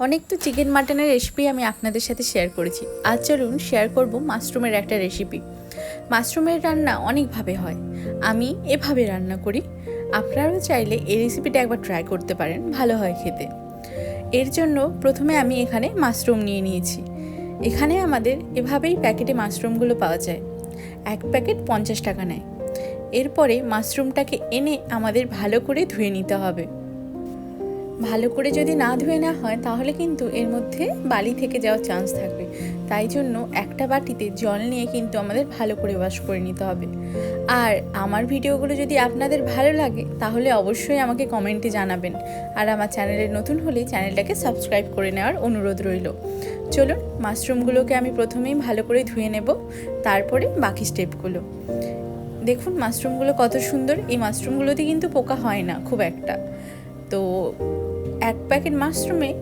অনেক তো চিকেন মাটনের রেসিপি আমি আপনাদের সাথে শেয়ার করেছি। আজ চলুন শেয়ার করব মাশরুমের একটা রেসিপি মাশরুমের রান্না অনেকভাবে হয়। আমি এভাবে রান্না করি। আপনারাও চাইলে এই রেসিপিটা একবার ট্রাই করতে পারেন, ভালো হয় খেতে। এর জন্য প্রথমে আমি এখানে মাশরুম নিয়ে নিয়েছি। এখানে আমাদের এভাবেই প্যাকেটে মাশরুমগুলো পাওয়া যায়। এক প্যাকেট পঞ্চাশ টাকা নেয়। এরপরে মাশরুমটাকে এনে আমাদের ভালো করে ধুয়ে নিতে হবে। ভালো করে যদি না ধুয়ে না হয়, তাহলে কিন্তু এর মধ্যে বালি থেকে যাওয়ার চান্স থাকবে। তাই জন্য একটা বাটিতে জল নিয়ে কিন্তু আমাদের ভালো করে ওয়াশ করে নিতে হবে। আর আমার ভিডিওগুলো যদি আপনাদের ভালো লাগে, তাহলে অবশ্যই আমাকে কমেন্টে জানাবেন। আর আমার চ্যানেলে নতুন হলে চ্যানেলটাকে সাবস্ক্রাইব করে নেওয়ার অনুরোধ রইল। চলুন মাশরুমগুলোকে আমি প্রথমেই ভালো করে ধুয়ে নেব, তারপরে বাকি স্টেপগুলো দেখুন মাশরুমগুলো কত সুন্দর। এই মাশরুমগুলোতে কিন্তু পোকা হয় না, খুব একটা। তো এক প্যাকেট মাশরুমে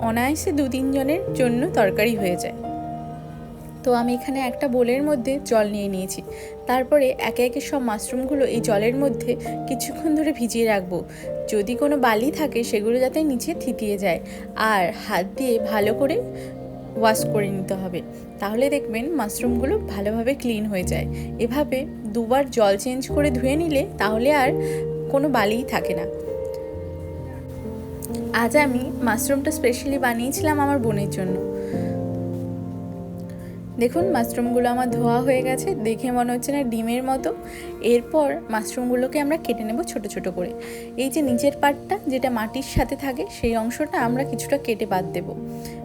অনায়াসে দু তিনজনের জন্য তরকারি হয়ে যায়। তো আমি এখানে একটা বোলের মধ্যে জল নিয়ে নিয়েছি। তারপরে একে একে সব মাশরুমগুলো এই জলের মধ্যে কিছুক্ষণ ধরে ভিজিয়ে রাখব। যদি কোনো বালি থাকে সেগুলো যাতে নিচে থিতিয়ে যায়। আর হাত দিয়ে ভালো করে ওয়াশ করে নিতে হবে। তাহলে দেখবেন মাশরুমগুলো ভালোভাবে ক্লিন হয়ে যায়। এভাবে দুবার জল চেঞ্জ করে ধুয়ে নিলে তাহলে আর কোনো বালিই থাকে না। আজ আমি মাশরুমটা স্পেশালি বানিয়েছিলাম আমার বোনের জন্য। দেখুন, মাশরুমগুলো আমার ধোয়া হয়ে গেছে, দেখে মনে হচ্ছে না ডিমের মতো। এরপর মাশরুমগুলোকে আমরা কেটে নেব ছোট ছোট করে। এই যে নিচের পাটটা, যেটা মাটির সাথে থাকে, সেই অংশটা আমরা কিছুটা কেটে বাদ দেব।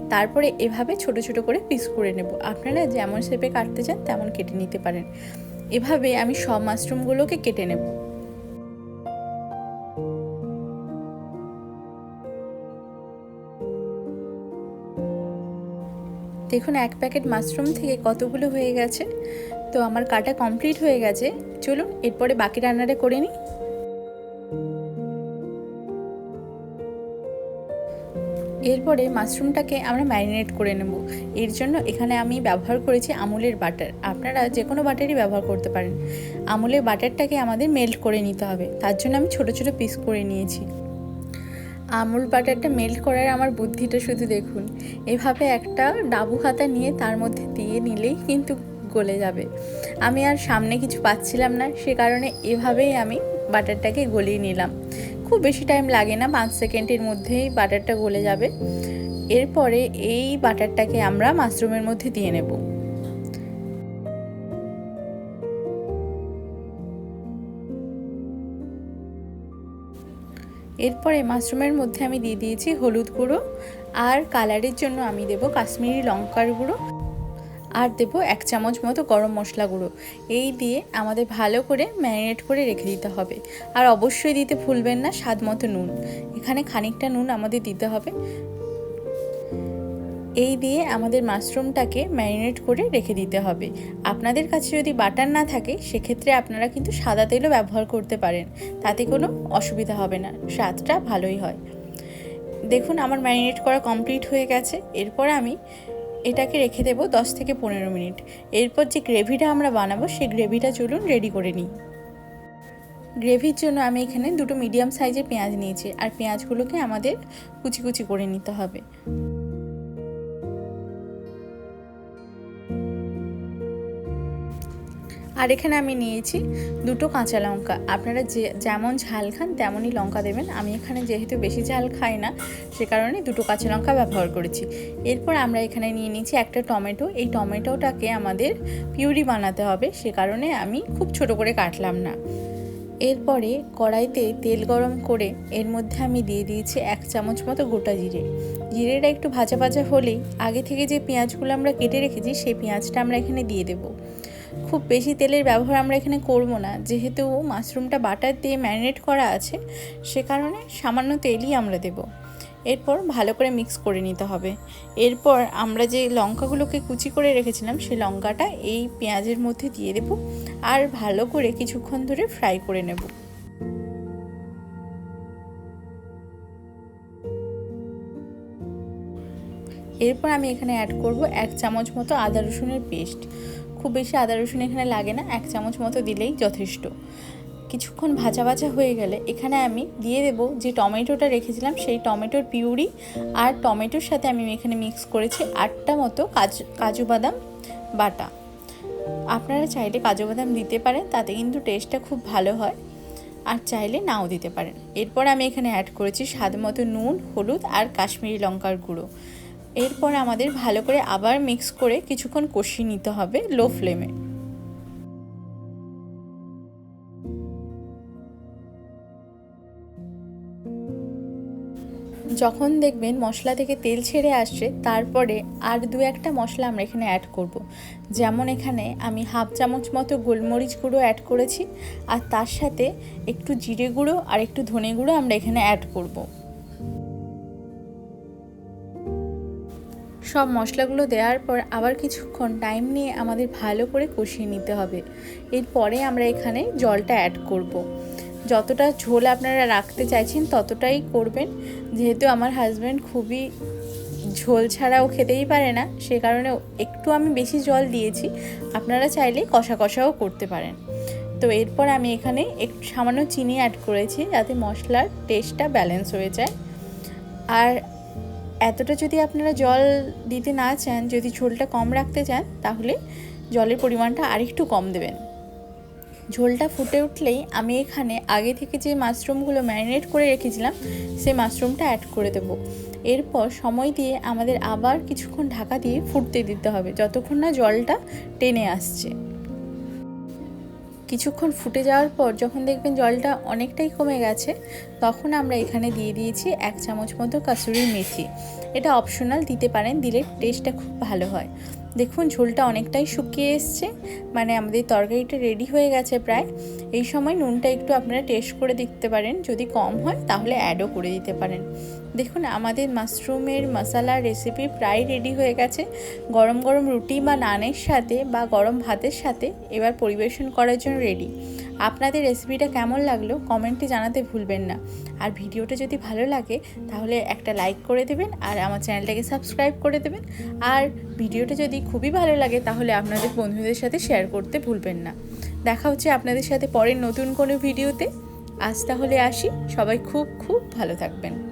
তারপরে এভাবে ছোট ছোট করে পিস করে নেব। আপনারা যেমন শেপে কাটতে চান, তেমন কেটে নিতে পারেন। এভাবে আমি সব মাশরুমগুলোকে কেটে নেব। দেখুন, এক প্যাকেট মাশরুম থেকে কতগুলো হয়ে গেছে? তো আমার কাটা কমপ্লিট হয়ে গেছে। চলুন, এরপরে বাকি রান্নাটা করে নিই। এরপরে মাশরুমটাকে আমরা ম্যারিনেট করে নেব। এর জন্য এখানে আমি ব্যবহার করেছি আমুলের বাটার। আপনারা যে কোনো বাটারই ব্যবহার করতে পারেন। আমুলের বাটারটাকে আমাদের মেল্ট করে নিতে হবে। তার জন্য আমি ছোট ছোট পিস করে নিয়েছি। আমুল বাটারটা মেল্ট করার আমার বুদ্ধিটা শুধু দেখুন। এভাবে একটা ডাবু খাতা নিয়ে তার মধ্যে দিয়ে নিলেই কিন্তু গলে যাবে। আমি আর সামনে কিছু পাচ্ছিলাম না, সে কারণে এভাবেই আমি বাটারটাকে গলিয়ে নিলাম। খুব বেশি টাইম লাগে না, পাঁচ সেকেন্ডের মধ্যেই বাটারটা গলে যাবে। এরপরে এই বাটারটাকে আমরা মাশরুমের মধ্যে দিয়ে নেব। এরপরে মাশরুমের মধ্যে আমি দিয়ে দিয়েছি হলুদ গুঁড়ো আর কালারের জন্য আমি দেব কাশ্মীরি লঙ্কার গুঁড়ো আর দেব এক চামচ মতো গরম মশলা গুঁড়ো। এই দিয়ে আমাদের ভালো করে ম্যারিনেট করে রেখে দিতে হবে। আর অবশ্যই দিতে ভুলবেন না, স্বাদ মতো নুন। এখানে খানিকটা নুন আমাদের দিতে হবে। এই দিয়ে আমাদের মাশরুমটাকে ম্যারিনেট করে রেখে দিতে হবে। আপনাদের কাছে যদি বাটার না থাকে, সেক্ষেত্রে আপনারা কিন্তু সাদা তেলও ব্যবহার করতে পারেন। তাতে কোনো অসুবিধা হবে না, স্বাদটা ভালোই হয়। দেখুন, আমার ম্যারিনেট করা কমপ্লিট হয়ে গেছে। এরপর আমি এটাকে রেখে দেবো দশ থেকে পনেরো মিনিট। এরপর যে গ্রেভিটা আমরা বানাবো, সেই গ্রেভিটা চলুন রেডি করে নিই। গ্রেভির জন্য আমি এখানে দুটো মিডিয়াম সাইজের পেঁয়াজ নিয়েছি। আর পেঁয়াজগুলোকে আমাদের কুচি কুচি করে নিতে হবে। আর এখানে আমি নিয়েছি দুটো কাঁচা লঙ্কা। আপনারা যে, যেমন ঝাল খান তেমনই লঙ্কা দেবেন। আমি এখানে যেহেতু বেশি ঝাল খাই না, সে কারণে দুটো কাঁচা লঙ্কা ব্যবহার করেছি। এরপর আমরা এখানে নিয়ে নিয়েছি একটা টমেটো। এই টমেটোটাকে আমাদের পিউরি বানাতে হবে, সে কারণে আমি খুব ছোট করে কাটলাম না। এরপরে কড়াইতে তেল গরম করে এর মধ্যে আমি দিয়ে দিয়েছি এক চামচ মতো গোটা জিরে। জিরেটা একটু ভাজা ভাজা হলেই আগে থেকে যে পেঁয়াজগুলো আমরা কেটে রেখেছি, সেই পেঁয়াজটা আমরা এখানে দিয়ে দেবো। খুব বেশি তেলের ব্যবহার আমরা এখানে করব না। যেহেতু মাশরুমটা বাটার দিয়ে ম্যারিনেট করা আছে, সে কারণে সামান্য তেলই আমরা দেব। এরপর ভালো করে মিক্স করে নিতে হবে। এরপর আমরা যে লঙ্কাগুলোকে কুচি করে রেখেছিলাম সেই লঙ্কাটা এই পেঁয়াজের মধ্যে দিয়ে দেব আর ভালো করে কিছুক্ষণ ধরে ফ্রাই করে নেব। এরপর আমি এখানে অ্যাড করব এক চামচ মতো আদা রসুনের পেস্ট খুব বেশি আদা রসুন এখানে লাগে না, এক চামচ মতো দিলেই যথেষ্ট। কিছুক্ষণ ভাজা ভাজা হয়ে গেলে এখানে আমি দিয়ে দেব যে টমেটোটা রেখেছিলাম, সেই টমেটোর পিউরি আর টমেটোর সাথে আমি এখানে মিক্স করেছি আটটা মতো কাজু কাজু বাদাম বাটা। আপনারা চাইলে কাজু বাদাম দিতে পারেন, তাতে কিন্তু টেস্টটা খুব ভালো হয়। আর চাইলে নাও দিতে পারেন। এরপর আমি এখানে অ্যাড করেছি স্বাদ মতো নুন, হলুদ আর কাশ্মীরি লঙ্কার গুঁড়ো। এরপর আমাদের ভালো করে আবার মিক্স করে কিছুক্ষণ কষিয়ে নিতে হবে লো ফ্লেমে যখন দেখবেন মশলা থেকে তেল ছেড়ে আসছে, তারপরে আর দু একটা মশলা আমরা এখানে অ্যাড করব। যেমন এখানে আমি হাফ চামচ মতো গোলমরিচ গুঁড়ো অ্যাড করেছি, আর তার সাথে একটু জিরে গুঁড়ো আর একটু ধনে গুঁড়ো আমরা এখানে অ্যাড করব। সব মশলাগুলো দেওয়ার পর আবার কিছুক্ষণ টাইম নিয়ে আমাদের ভালো করে কষিয়ে নিতে হবে। এরপরে আমরা এখানে জলটা অ্যাড করব। যতটা ঝোল আপনারা রাখতে চাইছেন ততটাই করবেন। যেহেতু আমার হাজব্যান্ড খুবই ঝোল ছাড়াও খেতেই পারে না, সে কারণে একটু আমি বেশি জল দিয়েছি। আপনারা চাইলে কষা কষাও করতে পারেন। তো এরপর আমি এখানে একটু সামান্য চিনি অ্যাড করেছি যাতে মশলার টেস্টটা ব্যালেন্স হয়ে যায়। আর এতটা যদি আপনারা জল দিতে না চান, যদি ঝোলটা কম রাখতে চান, তাহলে জলের পরিমাণটা আরেকটু কম দেবেন। ঝোলটা ফুটে উঠলেই আমি এখানে আগে থেকে যে মাশরুমগুলো ম্যারিনেট করে রেখেছিলাম, সেই মাশরুমটা অ্যাড করে দেবো। এরপর সময় দিয়ে আমাদের আবার কিছুক্ষণ ঢাকা দিয়ে ফুটতে দিতে হবে, যতক্ষণ না জলটা টেনে আসছে। কিছুক্ষণ ফুটে যাওয়ার পর যখন দেখবেন জলটা অনেকটাই কমে গেছে, তখন আমরা এখানে দিয়ে দিয়েছি এক চামচ মতো কাসুরি মেথি। এটা অপশনাল দিতে পারেন, দিলে টেস্টটা খুব ভালো হয়। দেখুন, ঝোলটা অনেকটাই শুকিয়ে এসছে। মানে আমাদের তরকারিটা রেডি হয়ে গেছে প্রায়। এই সময় নুনটা একটু আপনারা টেস্ট করে দেখতে পারেন। যদি কম হয়, তাহলে অ্যাডও করে দিতে পারেন। দেখুন, আমাদের মাশরুমের মশালা রেসিপি প্রায় রেডি হয়ে গেছে। গরম গরম রুটি বা নানের সাথে বা গরম ভাতের সাথে এবার পরিবেশন করার জন্য রেডি আপনাদের রেসিপিটা কেমন লাগল কমেন্টে জানাতে ভুলবেন না। আর ভিডিওটা যদি ভালো লাগে, তাহলে একটা লাইক করে দেবেন, আর আমার চ্যানেলটাকে সাবস্ক্রাইব করে দেবেন। আর ভিডিওটা যদি খুবই ভালো লাগে, তাহলে আপনাদের বন্ধুদের সাথে শেয়ার করতে ভুলবেন না। দেখা হচ্ছে আপনাদের সাথে পরের নতুন কোনো ভিডিওতে। আজ তাহলে আসি। সবাই খুব খুব ভালো থাকবেন।